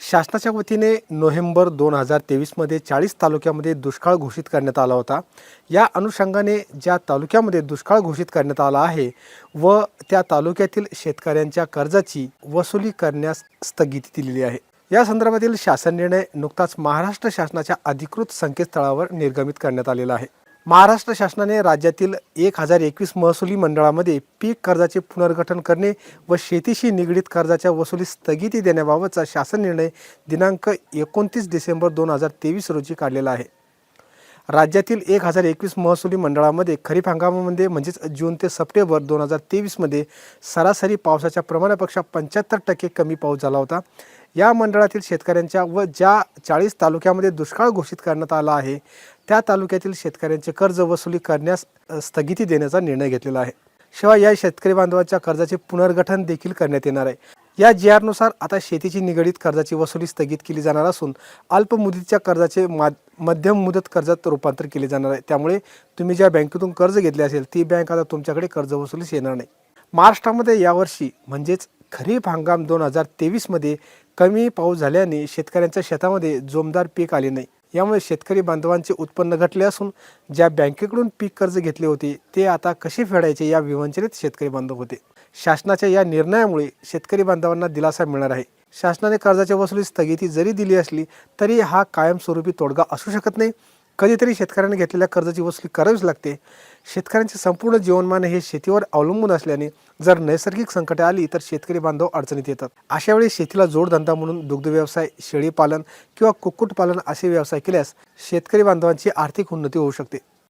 शासनाच्या वतीने नोव्हेंबर दोन हजार तेवीसमध्ये चाळीस तालुक्यामध्ये दुष्काळ घोषित करण्यात आला होता. या अनुषंगाने ज्या तालुक्यामध्ये दुष्काळ घोषित करण्यात आला आहे व त्या तालुक्यातील शेतकऱ्यांच्या कर्जाची वसुली करण्यास स्थगिती दिलेली आहे. या संदर्भातील शासन निर्णय नुकताच महाराष्ट्र शासनाच्या अधिकृत संकेतस्थळावर निर्गमित करण्यात आलेला आहे. महाराष्ट्र शासनाने राज्यातील एक हजार एकवीस महसुली मंडळामध्ये पीक कर्जाचे पुनर्गठन करणे व शेतीशी निगडीत कर्जाच्या वसुलीस स्थगिती देण्याबाबतचा शासन निर्णय दिनांक एकोणतीस डिसेंबर दोन हजार तेवीस रोजी काढलेला आहे. राज्यातील एक हजार एकवीस महसुली मंडळामध्ये खरीप हंगामामध्ये म्हणजेच जून ते सप्टेंबर दोन हजार तेवीसमध्ये सरासरी पावसाच्या प्रमाणापेक्षा पंच्याहत्तर टक्के कमी पाऊस झाला होता. या मंडळातील शेतकऱ्यांच्या व ज्या चाळीस तालुक्यामध्ये दुष्काळ घोषित करण्यात आला आहे त्या तालुक्यातील शेतकऱ्यांचे कर्ज वसुली करण्यास स्थगिती देण्याचा निर्णय घेतलेला आहे. शिवाय या शेतकरी बांधवाच्या कर्जाचे पुनर्गठन देखील करण्यात येणार आहे. या जी आरनुसार आता शेतीची निगडीत कर्जाची वसुली स्थगित केली जाणार असून अल्प मुदतीच्या कर्जाचे मा मध्यम मुदत कर्जात रूपांतर केले जाणार आहे. त्यामुळे तुम्ही ज्या बँकेतून कर्ज घेतले असेल ती बँक आता तुमच्याकडे कर्ज वसुलीस येणार नाही. महाराष्ट्रामध्ये यावर्षी म्हणजेच खरीप हंगाम दोन हजार तेवीसमध्ये कमी पाऊस झाल्याने शेतकऱ्यांच्या शेतामध्ये जोमदार पीक आले नाही. यामुळे शेतकरी बांधवांचे उत्पन्न घटले असून ज्या बँकेकडून पीक कर्ज घेतले होते ते आता कसे फेडायचे या विवंचनेत शेतकरी बांधव होते. शासनाच्या या निर्णयामुळे शेतकरी बांधवांना दिलासा मिळणार आहे. शासनाने कर्जाच्या वसुली स्थगिती जरी दिली असली तरी हा कायमस्वरूपी तोडगा असू शकत नाही. कधीतरी शेतकऱ्याने घेतलेल्या कर्जाची वसुली करावीच लागते. शेतकऱ्यांचे संपूर्ण जीवनमान हे शेतीवर अवलंबून असल्याने जर नैसर्गिक संकटे आली तर शेतकरी बांधव अडचणीत येतात. अशा वेळी शेतीला जोडधंदा म्हणून दुग्ध व्यवसाय शेळीपालन किंवा कुक्कुटपालन असे व्यवसाय केल्यास शेतकरी बांधवांची आर्थिक उन्नती होऊ शकते.